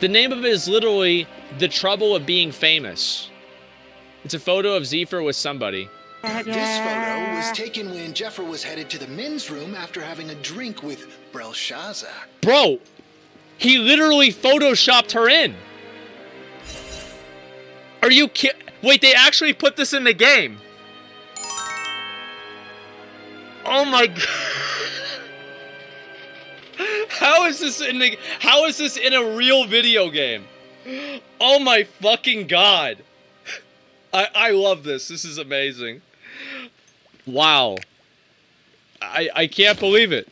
The name of it is literally The Trouble of Being Famous. It's a photo of Zephyr with somebody. This photo was taken when Jeffra was headed to the men's room after having a drink with Belshazzar. Bro, he literally photoshopped her in. Are you kidding? Wait, they actually put this in the game. Oh my god. How is this in the How is this in a real video game? Oh my fucking god. I I love this. This is amazing. Wow. I I can't believe it.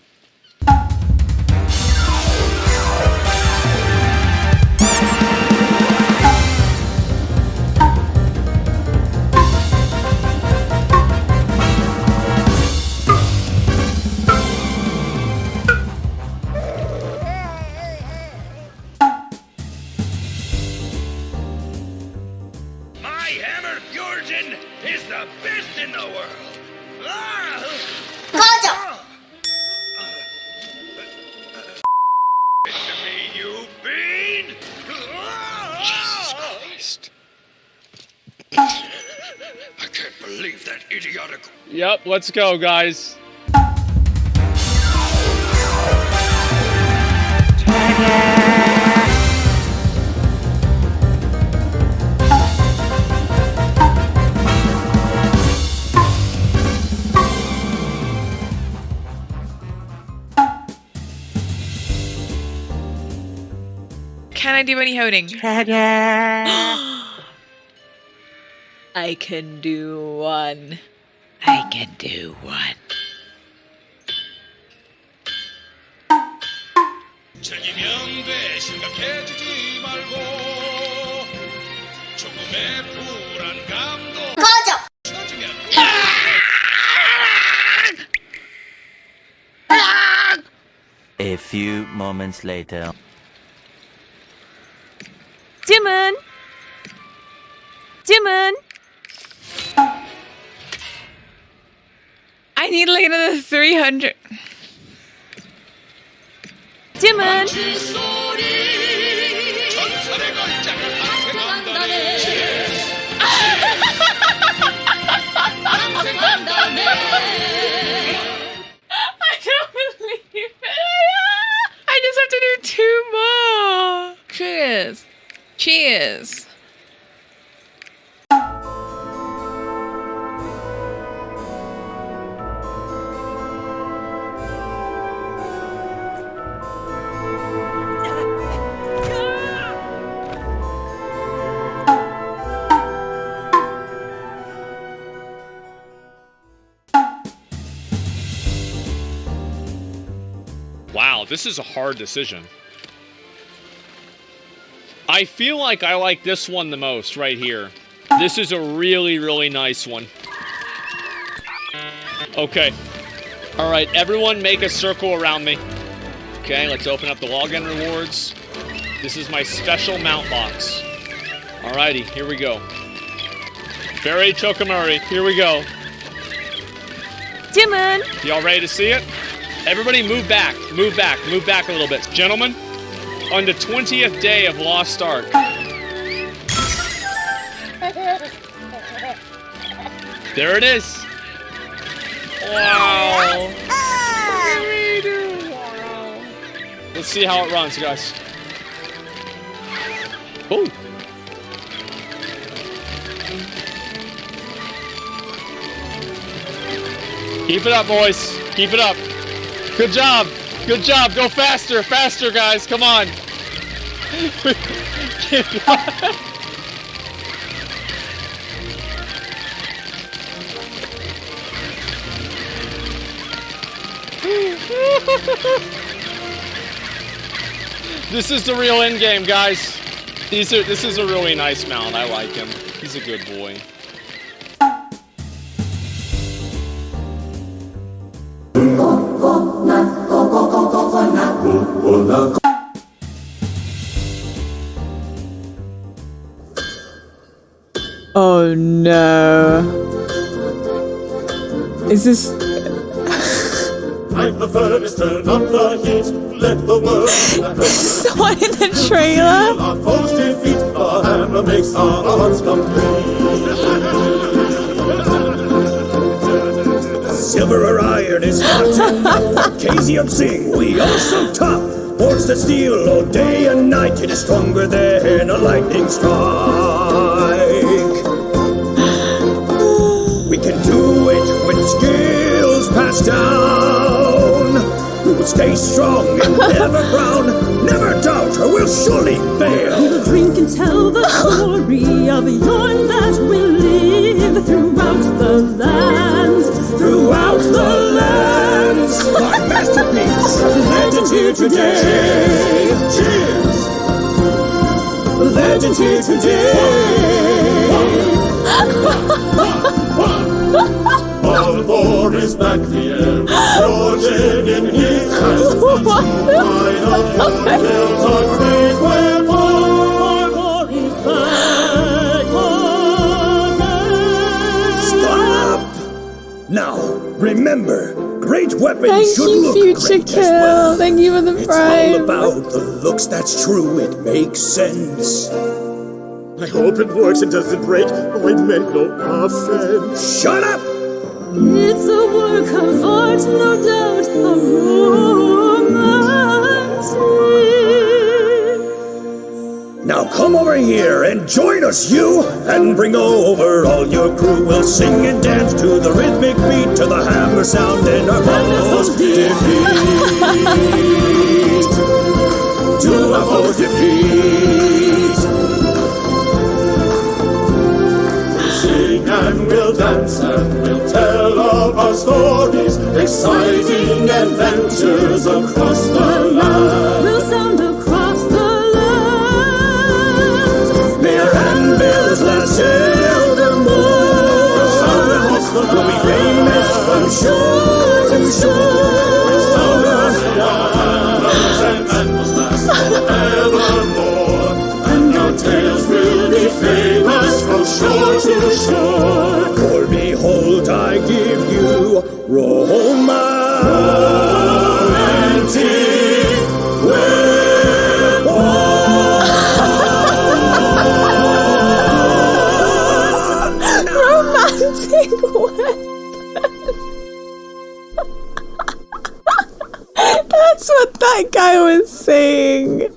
My hammer Fjorgen is the best in the world. Ah! 꺼져! Me, you fiend! Jesus Christ. I can't believe that idiotic. Yep, let's go, guys. Can I do any holding? I can do one. I can do one. 책이면 돼 심각해지지 말고 조금의 불안감도 꺼져! 쳐주면 A few moments later. Jimin! I need like another 300. Jimin! This is a hard decision. I feel like I like this one the most right here. This is a really, really nice one. Okay. All right, everyone make a circle around me. Okay, let's open up the login rewards. This is my special mount box. Alrighty, here we go. Barry Chokamuri, here we go. 주문. Y'all ready to see it? Everybody move back, move back, move back a little bit. Gentlemen, on the 20th day of Lost Ark. There it is. Wow. Let's see how it runs, guys. Oh. Keep it up, boys. Keep it up. Good job. Good job. Go faster, faster, guys. Come on. this is the real end game, guys. These are. This is a really nice mount. I like him. He's a good boy. Oh no. Is this. Light the furnace, turn up the heat. Let the world Someone in the trailer. our foes defeat. The hammer makes our hearts complete. Silver or iron is hot. Casium sing, we are so tough. Force the steel all day and night. It is stronger than a lightning strike. We can do it with skills passed down. We will stay strong and never frown. Never doubt, or we'll surely fail. Drink and tell the story of your today. Cheers! Legends here today. All four is back, the air Georgian in his hands. Of your hills are great weapons. Stop! Now, remember, great weapon Thank should you, look Future great as well. Thank you for the It's all about the looks, that's true, it makes sense. I hope it works and doesn't break. Oh, I meant no offense. Shut up! It's a work of art, no doubt, a romantic. Now come over here and join us, you, and bring over all your crew. We'll sing and dance to the rhythmic beat, to the hammer sound, and our foes defeat. to our foes defeat. We'll sing and we'll dance and we'll tell of our stories, exciting adventures across the land. Silverstone. For behold, I give you romantic weapon. romantic weapon. That's what that guy was saying.